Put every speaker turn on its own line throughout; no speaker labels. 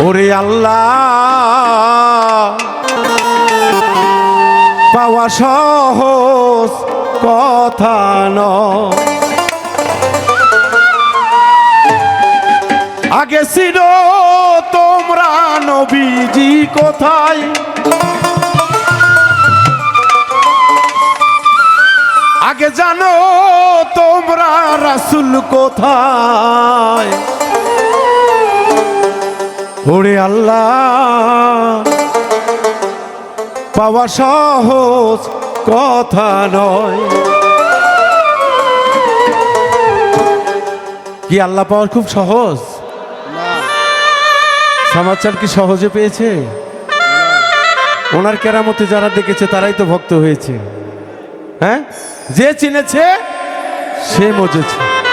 ওরে আল্লাহ। পাওয়া সহজ কথা ন আগে ছিল তোমরা নবীজি কোথায়? আগে জানো তোমরা রাসুল কোথায়? ওরে আল্লাহ, পাওয়া সহজ কথা নয়। কি আল্লাহ পাওয়ার খুব সহজ? সমাচার কি সহজে পেয়েছে? ওনার কেরামতে যারা দেখেছে, তারাই তো ভক্ত হয়েছে। হ্যাঁ? যে চিনেছে, সে মজেছে।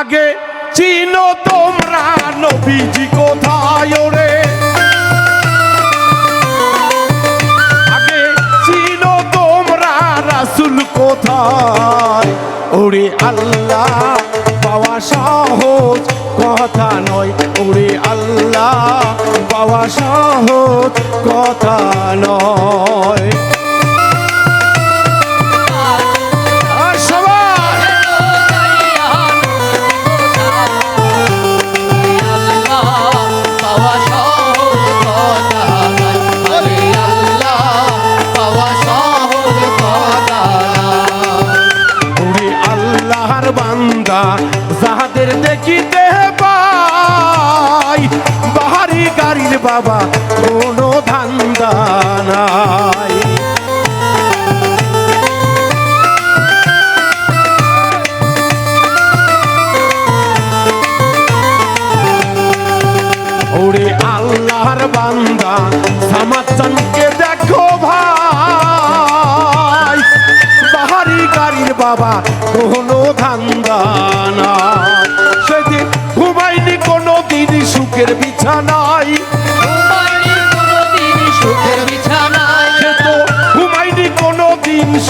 আগে চিনো তোমরা নবীজি কোথায় রে আগে চিনো তোমরা রাসুল কোথায়? ওরে আল্লাহ, পাওয়া সহজ কথা নয়। ওরে আল্লাহ, পাওয়া সহজ কথা নয়। বান্দা সামাচানকে দেখো ভাই। বাহারি গাড়ির বাবা কোনো ধান্দা না সেদিন ঘুমাইনি কোনো দিন সুখের বিছানায়।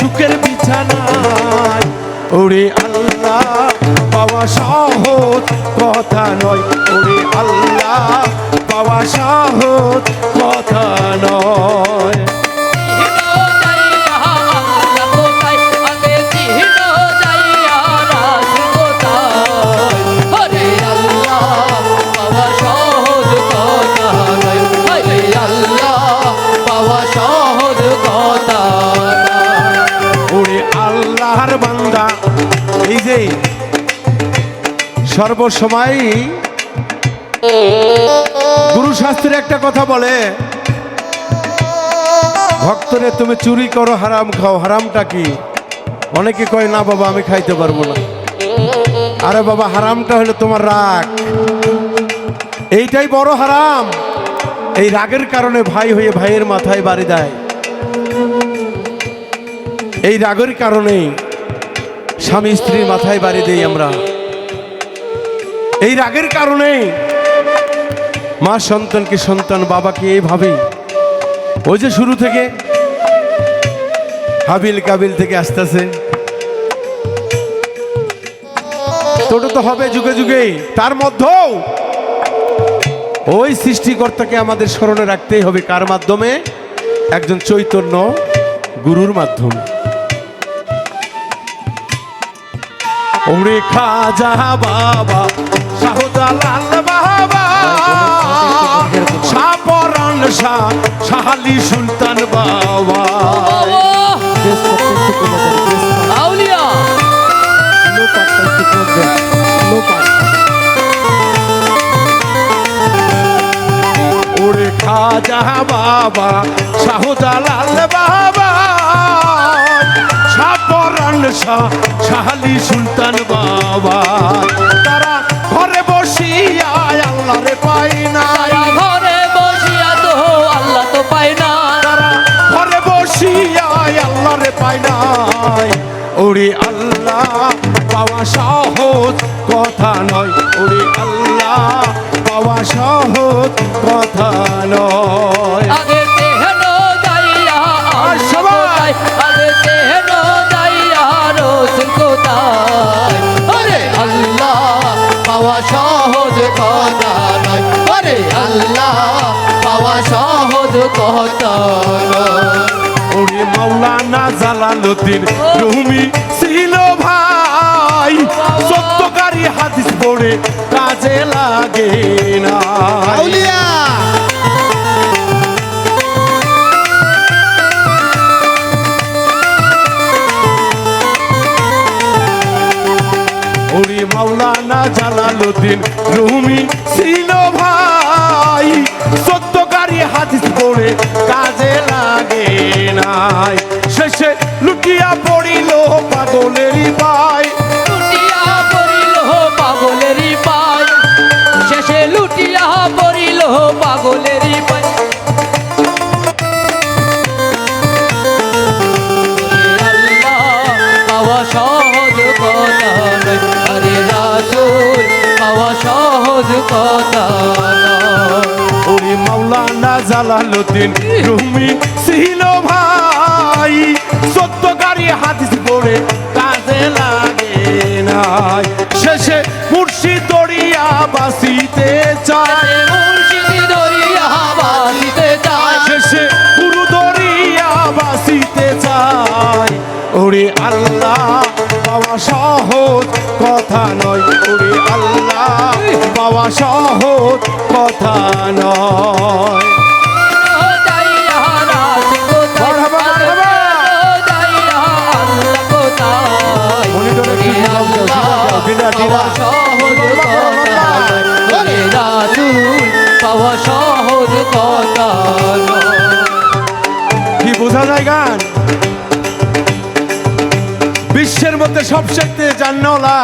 সুখের বিছানায়। ওরে আল্লাহ পাওয়া সহজ কথা নয়। ওরে আল্লাহ পাওয়া সহজ কথা নয়। ওরে গুরু শাস্ত্রে একটা কথা বলে, ভক্তরে তুমি চুরি করো, হারাম খাও। হারামটা কি? অনেকে কয়, না বাবা, আমি খাইতে পারব না। আরে বাবা, হারামটা হলো তোমার রাগ। এইটাই বড় হারাম। এই রাগের কারণে ভাই হয়ে ভাইয়ের মাথায় বাড়ি দেয়। এই রাগের কারণেই স্বামী স্ত্রীর মাথায় বাড়ি দেই আমরা। এই রাগের কারণেই মা সন্তানকে সন্তান বাবাকে এইভাবেই? ওই যে শুরু থেকে হাবিল কাবিল থেকে আসতেছে। তোটা তো হবে যুগে যুগেই, তার মধ্যেও ওই সৃষ্টিকর্তাকে আমাদের স্মরণে রাখতেই হবে। কার মাধ্যমে? একজন চৈতন্য গুরুর মাধ্যমে। ওরে খাজা বাবা, শাহজালাল বাবা। শাহপরান শাহ শাহালি সুলতান বাবা। ওরে খাজা বাবা শাহজালাল বাবা। শাহপরান শাহ শাহালি সুলতান বাবা। তারা ঘরে বসিয়া আল্লাহরে পাই উপায় নাই। ওরে আল্লাহ পাওয়া সহজ কথা নয়। ওরে আল্লাহ পাওয়া সহজ কথা নয়।
সহজ কথা নয়।
আরে
আল্লাহ পাওয়া সহজ কথা
জালালুদ্দিন রুমি ছিল ভাই। সত্যকারী হাদিস পড়ে কাজে লাগে না। ওরে মাওলানা জালালুদ্দিন রুমি ছিল ভাই। সত্যকারী হাদিস পড়ে কাজে লাগে নাই। শেষে লুটিয়া পড়িল পাগলেরই ভাই
লুটিয়া পড়িল পাগলেরই পায়। শেষে লুটিয়া পড়িল পাগলেরই পায়। সহজ কথা আরে রাসুল পাওয়া সহজ কথা
ওরে মাওলানা জালালুদ্দিন রুমি ছিল ভাই আল্লাহ, পাওয়া সহজ কথা নয় ওরে আল্লাহ। পাওয়া সহজ কথা নয়। কি বোঝা যায় গান বিশ্বের মধ্যে সবচেয়ে জান্নলা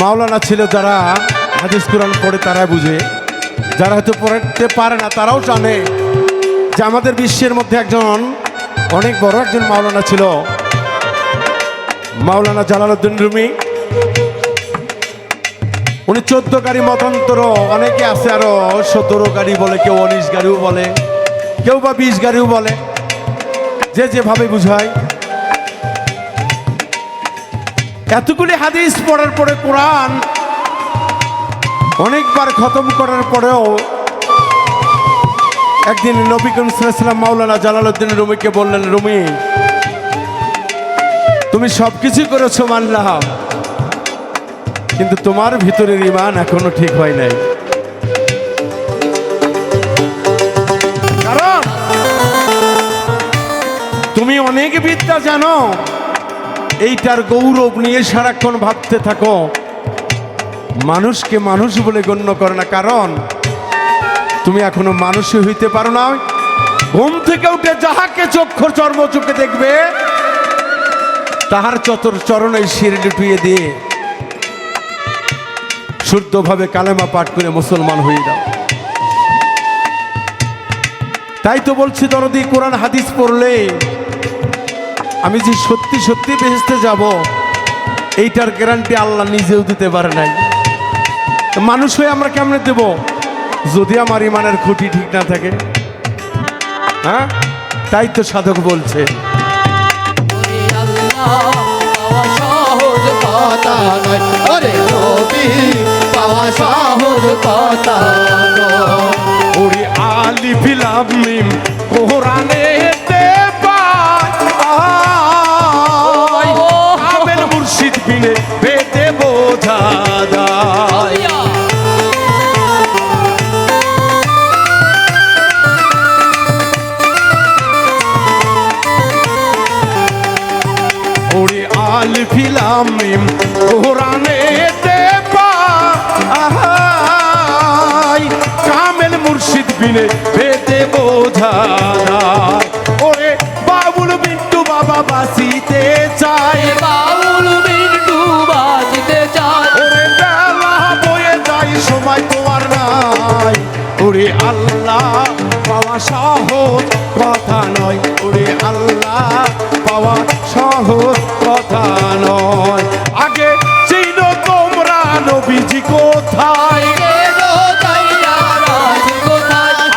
মাওলানা ছিল যারা হাদিস কোরআন পড়ে তারা বুঝে। যারা হয়তো পড়তে পারে না, তারাও জানে যে আমাদের বিশ্বের মধ্যে একজন অনেক বড় একজন মাওলানা ছিল। মাওলানা জালালউদ্দিন রুমি। উনি চোদ্দ গাড়ি মতান্তর, অনেকে আছে আরও সতেরো গাড়ি বলে, কেউ উনিশ গাড়িও বলে, কেউ বা বিশ গাড়িও বলে। যে যেভাবে বুঝায় এতগুলি হাদিস পড়ার পরে কোরআন অনেকবার খতম করার পরেও একদিন নবী করিম সাল্লাম মাওলানা জালালউদ্দিন রুমিকে বললেন, রুমি, তুমি সব কিছু করেছ মানলাম, কিন্তু তোমার ভিতরের ইমান এখনও ঠিক হয় নাই। তুমি অনেক বিদ্যা জানো, এইটার গৌরব নিয়ে সারাক্ষণ ভাবতে থাকো। মানুষকে মানুষ বলে গণ্য করে না, কারণ তুমি এখনও মানুষই হইতে পারো না। ঘুম থেকে উঠে যাহাকে চক্ষু চর্ম চোখে দেখবে, তাহার চতর চরণে শির লুটিয়ে দিয়ে শুদ্ধভাবে কালেমা পাঠ করে মুসলমান হয়ে যাও। তাই তো বলছি দরদি, কোরআন, হাদিস পড়লে আমি যে সত্যি সত্যি বেহেস্তে যাব এইটার গ্যারান্টি আল্লাহ নিজেও দিতে পারে নাই। মানুষ হয়ে আমরা কেমনে দেব? যদি আমার ইমানের খুঁটি ঠিক না থাকে। হ্যাঁ? তাই তো সাধক বলছে।
পাওয়া সহজ কথা ওরে
আলি ফিলামিম ওরে ফিলাম ফিলামিম কোরআনে আহাই, কামেল মুর্শিদ বিনে পেতে বোঝা ওরে বাবুল বিন্টু বাবা বাসিতে নয় আগে চিন তোমরা নবীজি কোথায়?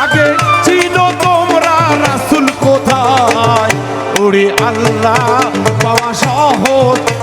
আগে চিন তোমরা রাসুল কোথায়? ওরে আল্লাহ পাওয়া সহজ।